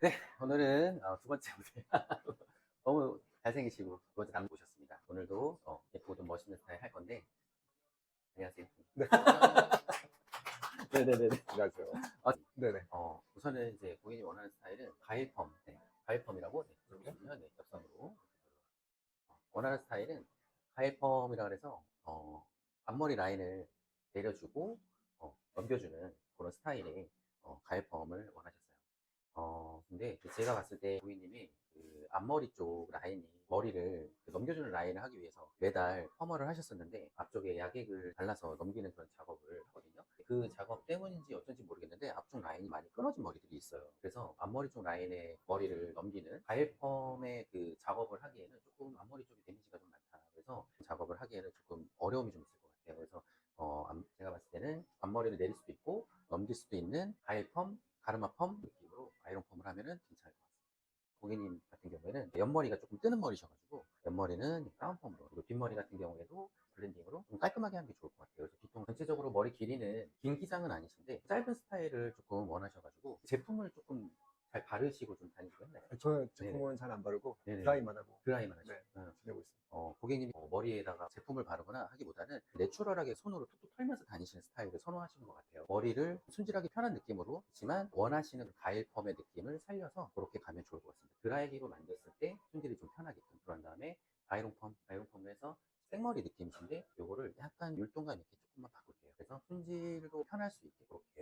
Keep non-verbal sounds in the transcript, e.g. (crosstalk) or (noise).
네, 오늘은 어, 두 번째 모델. (laughs) 너무 잘생기시고 두 번째 남고 오셨습니다. 오늘도 어, 예쁘고 좀 멋있는 스타일 할 건데. 안녕하세요. 네. (laughs) 네네네네. 안녕하세요. 아, 네네. 어, 우선은 이제 고객이 원하는 스타일은 가일펌, 네, 가일펌이라고 네, 보시면 네, 옆선으로 어, 원하는 스타일은 가일펌이라 그래서 어, 앞머리 라인을 내려주고 어, 넘겨주는 그런 스타일의 어, 가일펌을 원하셨어요. 어, 근데 제가 봤을 때 고객님이 그 앞머리 쪽 라인이 머리를 그 넘겨주는 라인을 하기 위해서 매달 펌을 하셨었는데 앞쪽에 약액을 발라서 넘기는 그런 작업을 하거든요. 그 작업 때문인지 어쩐지 모르겠는데 앞쪽 라인이 많이 끊어진 머리들이 있어요. 그래서 앞머리 쪽 라인에 머리를 넘기는 가일펌의 그 작업을 하기에는 조금 앞머리 쪽에 데미지가 좀 많다. 그래서 작업을 하기에는 조금 어려움이 좀 있을 것 같아요. 그래서 어, 앞- 제가 봤을 때는 앞머리를 내릴 수도 있고 넘길 수도 있는 가일 펌, 가르마 펌 느낌으로 아이론펌을 하면은 괜찮을 것 같습니다. 고객님 같은 경우에는 옆머리가 조금 뜨는 머리셔가지고 옆머리는 다운 펌으로 그리고 뒷머리 같은 경우에도 블렌딩으로 좀 깔끔하게 하는 게 좋을 것 같아요. 그래서 뒤통 전체적으로 머리 길이는 긴 기장은 아니신데 짧은 스타일을 조금 원하셔가지고 제품을 조금 잘 바르시고 좀 다니시고 했나요? 저는 제품은 잘 안 바르고. 드라이만 하고 드라이만 하시고 네. 응. 지내고 있습니다. 어, 고객님이 뭐 머리에다가 제품을 바르거나 하기보다는 내추럴하게 손으로 툭툭 털면서 다니시는 스타일을 선호하시는 것 같아요. 머리를 순질하게 편한 느낌으로 하지만 원하시는 가일 펌의 느낌을 살려서 그렇게 가면 좋을 것 같습니다. 드라이기로 만졌을 때 순질이 좀 편하게끔 그런 다음에 바이롱 펌, 바이롱 펌을 해서 생머리 느낌이신데 이거를 약간 율동감 있게 조금만 바꿀게요. 그래서 순질도 편할 수 있게 그렇게